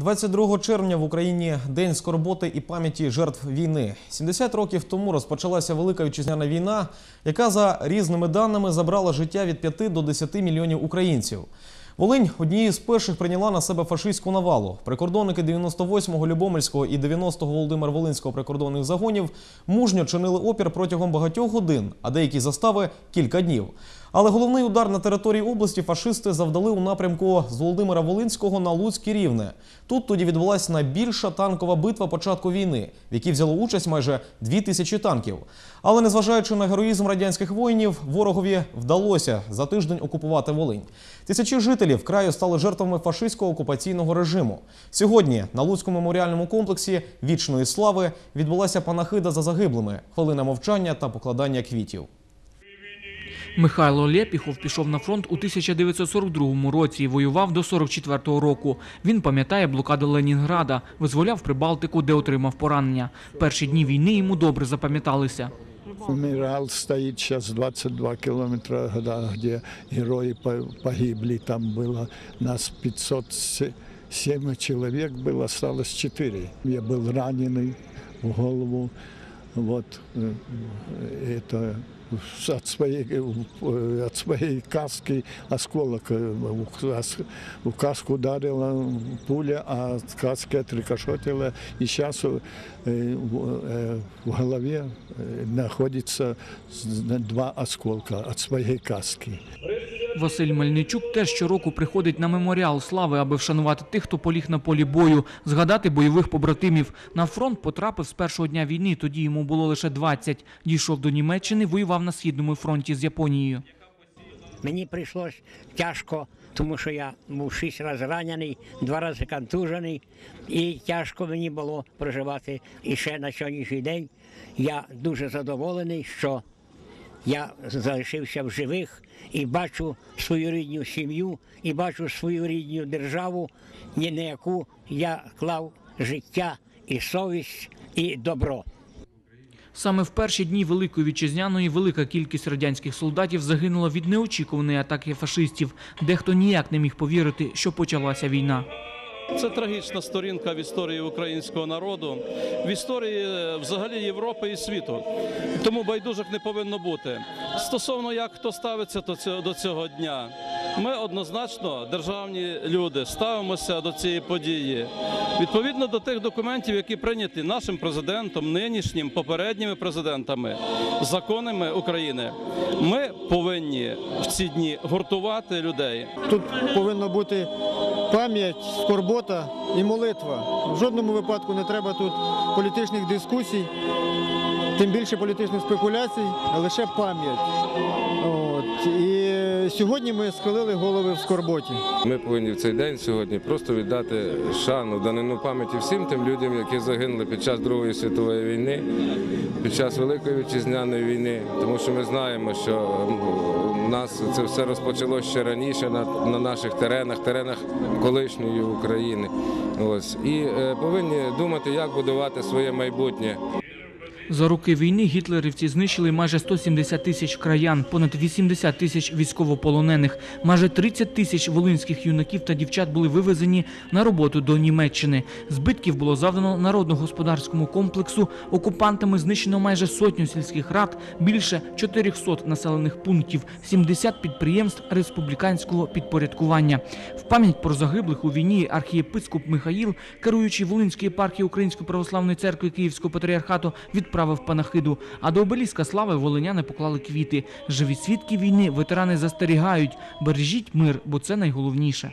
22 червня в Україні день скорботи і пам'яті жертв війни. 70 років тому розпочалася велика вітчизняна війна, яка за різними даними забрала життя від 5 до 10 мільйонів українців. Волинь однією з перших прийняла на себе фашистську навалу. Прикордонники 98-го Любомельського і 90-го Володимир Волинського прикордонних загонів мужньо чинили опір протягом багатьох годин, а деякі застави кілька днів. Але головний удар на території області фашисти завдали у напрямку з Володимира Волинського на Луцьке Рівне. Тут тоді відбулася найбільша танкова битва початку війни, в якій взяло участь майже дві тисячі танків. Але незважаючи на героїзм радянських воїнів, ворогові вдалося за тиждень окупувати Волинь. Тисячі жителів краю стали жертвами фашистського окупаційного режиму. Сьогодні на Луцькому меморіальному комплексі вічної слави відбулася панахида за загиблими, хвилина мовчання та покладання квітів. Михайло Лєпіхов пішов на фронт у 1942 році і воював до 44-го року. Він пам'ятає блокаду Ленінграда, визволяв Прибалтику, де отримав поранення. Перші дні війни йому добре запам'яталися. Мемориал стоит сейчас 22 километра, да, где герои по- погибли. Там было нас 507 человек, было, осталось 4. Я был раненый в голову. Вот э, это от своей, э, от своей каски осколок э, в кас- в каску ударила пуля, а от каски отрикошетила. И сейчас в, э, в голове э, находится с- два осколка от своей каски. Василь Мельничук теж щороку приходить на меморіал слави, аби вшанувати тих, хто поліг на полі бою, згадати бойових побратимів. На фронт потрапив з першого дня війни. Тоді йому було лише 20. Дійшов до Німеччини, воював на східному фронті з Японією. Мені прийшлось тяжко, тому що я був шість разів ранений, два рази контужений, і тяжко мені було проживати. І ще на сьогоднішній день я дуже задоволений, що я залишився в живих і бачу свою рідну сім'ю, і бачу свою рідну державу, ні на яку я клав життя і совість, і добро. Саме в перші дні Великої Вітчизняної велика кількість радянських солдатів загинула від неочікуваної атаки фашистів. Дехто ніяк не міг повірити, що почалася війна. Це трагічна сторінка в історії українського народу, в історії е, взагалі Європи і світу. Тому байдужих не повинно бути. Стосовно як хто ставиться до цього, дня, ми однозначно, державні люди, ставимося до цієї події. Відповідно до тих документів, які прийняті нашим президентом, нинішнім, попередніми президентами, законами України, ми повинні в ці дні гуртувати людей. Тут повинна бути пам'ять, скорбота і молитва. В жодному випадку не треба тут політичних дискусій, тим більше політичних спекуляцій, а лише пам'ять. І сьогодні ми схилили голови в скорботі. Ми повинні в цей день сьогодні просто віддати шану, данину пам'яті всім тим людям, які загинули під час Другої світової війни, під час Великої вітчизняної війни, тому що ми знаємо, що у нас це все розпочалося ще раніше на, на наших теренах, теренах колишньої України. Ось і е, повинні думати, як будувати своє майбутнє. За роки війни гітлерівці знищили майже 170 тисяч краян, понад 80 тисяч військовополонених, майже 30 тисяч волинських юнаків та дівчат були вивезені на роботу до Німеччини. Збитків було завдано народно-господарському комплексу. Окупантами знищено майже сотню сільських рад, більше 400 населених пунктів, 70 підприємств республіканського підпорядкування. В пам'ять про загиблих у війні архієпископ Михаїл, керуючий Волинської єпархії Української православної церкви Київського патріархату, відправив панахиду. А до обеліска слави волиняни поклали квіти. Живі свідки війни ветерани застерігають: бережіть мир, бо це найголовніше.